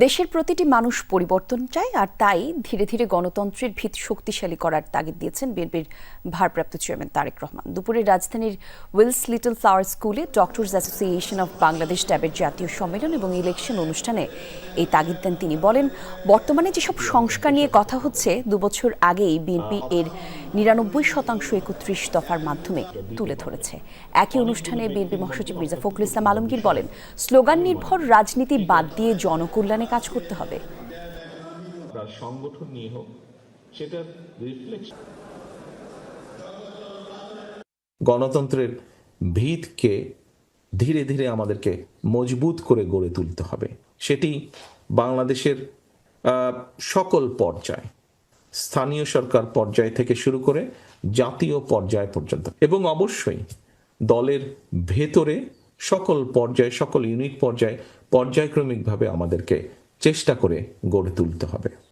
দেশের প্রতিটি মানুষ পরিবর্তন চায়, আর তাই ধীরে ধীরে গণতন্ত্রের ভিত শক্তিশালী করার তাগিদ দিয়েছেন বিএনপির ভারপ্রাপ্ত চেয়ারম্যান তারেক রহমান। দুপুরে রাজধানীর উইলস লিটল ফ্লাওয়ার স্কুলে ডক্টরস অ্যাসোসিয়েশন অফ বাংলাদেশ ট্যাবের জাতীয় সম্মেলন এবং ইলেকশন অনুষ্ঠানে এই তাগিদ দেন তিনি। বলেন, বর্তমানে যেসব সংস্কার নিয়ে কথা হচ্ছে, দুবছর আগেই বিএনপি এর নিরানব্বই শতাংশ একত্রিশ দফার মাধ্যমে তুলে ধরেছে। একই অনুষ্ঠানে বিএনপি মহাসচিব মির্জা ফখরুল ইসলাম আলমগীর বলেন, স্লোগান নির্ভর রাজনীতি বাদ দিয়ে জনকল্যাণে কাজ করতে হবে। সংগঠন নিয়ে হোক সেটার রিফ্লেকশন গণতন্ত্রের ভিতকে ধীরে ধীরে আমাদেরকে মজবুত করে গড়ে তুলতে হবে। সেটি বাংলাদেশের আহ, সকল পর্যায় স্থানীয় সরকার পর্যায় থেকে শুরু করে জাতীয় পর্যায় পর্যন্ত এবং অবশ্যই দলের ভেতরে সকল পর্যায়ে সকল ইউনিট পর্যায়ে পর্যায়ক্রমিকভাবে আমাদেরকে চেষ্টা করে গড়ে তুলতে হবে।